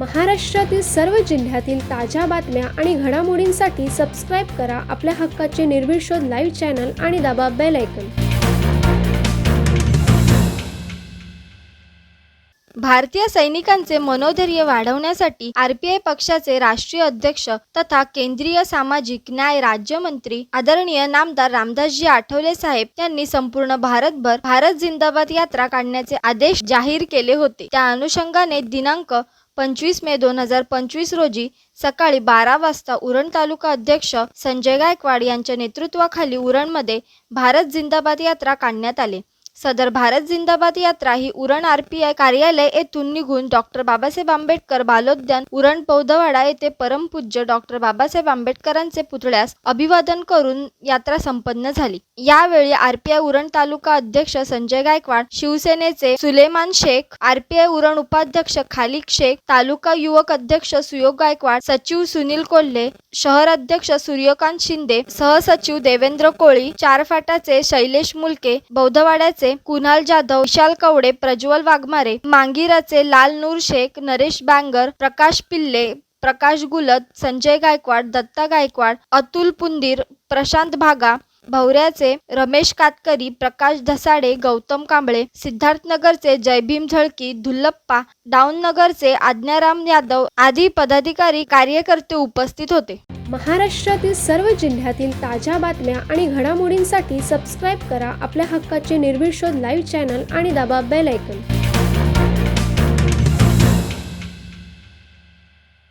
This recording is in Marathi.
महाराष्ट्रातील सर्व जिल्ह्यातील ताज्या बातम्या आणि घडामोडींसाठी सबस्क्राईब करा आपल्या हक्काचे निर्भीड लाईव्ह चॅनल आणि दाबा बेल ऐकन भारतीय सैनिकांचे मनोधैर्य वाढवण्यासाठी आरपीआय पक्षाचे राष्ट्रीय अध्यक्ष तथा केंद्रीय सामाजिक न्याय राज्यमंत्री आदरणीय नामदार रामदासजी आठवले साहेब यांनी संपूर्ण भारतभर भारत जिंदाबाद यात्रा काढण्याचे आदेश जाहीर केले होते. त्या अनुषंगाने दिनांक पंचवीस मे दोन हजार पंचवीस रोजी सकाळी बारा वाजता उरण तालुका अध्यक्ष संजय गायकवाड यांच्या नेतृत्वाखाली उरणमध्ये भारत जिंदाबाद यात्रा काढण्यात आली. सदर भारत जिंदाबाद यात्रा ही उरण आरपीआय कार्यालय येथून निघून डॉक्टर बाबासाहेब आंबेडकर बालोद्यान उरण पौधवाडा येथे परमपूज्य डॉक्टर बाबासाहेब आंबेडकरांचे पुतळ्यास अभिवादन करून यात्रा संपन्न झाली. यावेळी आरपीआय उरण तालुका अध्यक्ष संजय गायकवाड शिवसेनेचे सुलेमान शेख आरपीआय उरण उपाध्यक्ष खालिक शेख तालुका युवक अध्यक्ष सुयोग गायकवाड सचिव सुनील कोल्हे शहर अध्यक्ष सूर्यकांत शिंदे सहसचिव देवेंद्र कोळी चार फाटाचे शैलेश मुलके बौद्धवाड्याचे कुणाल जाधव विशाल कवडे प्रज्वल वाघमारे मांगिराचे लाल नूर शेख नरेश बांगर प्रकाश पिल्ले प्रकाश गुलत संजय गायकवाड दत्ता गायकवाड अतुल पुंदीर प्रशांत भागा भवऱ्याचे रमेश कातकरी प्रकाश धसाडे गौतम कांबळे सिद्धार्थनगरचे जयभीम झळकी धुल्लप्पा डाऊननगरचे आज्ञाराम यादव आदी पदाधिकारी कार्यकर्ते उपस्थित होते. महाराष्ट्रातील सर्व जिल्ह्यातील ताज्या बातम्या आणि घडामोडींसाठी सबस्क्राईब करा आपल्या हक्काचे निर्भीड लाईव्ह चॅनल आणि दाबा बेल ऐकन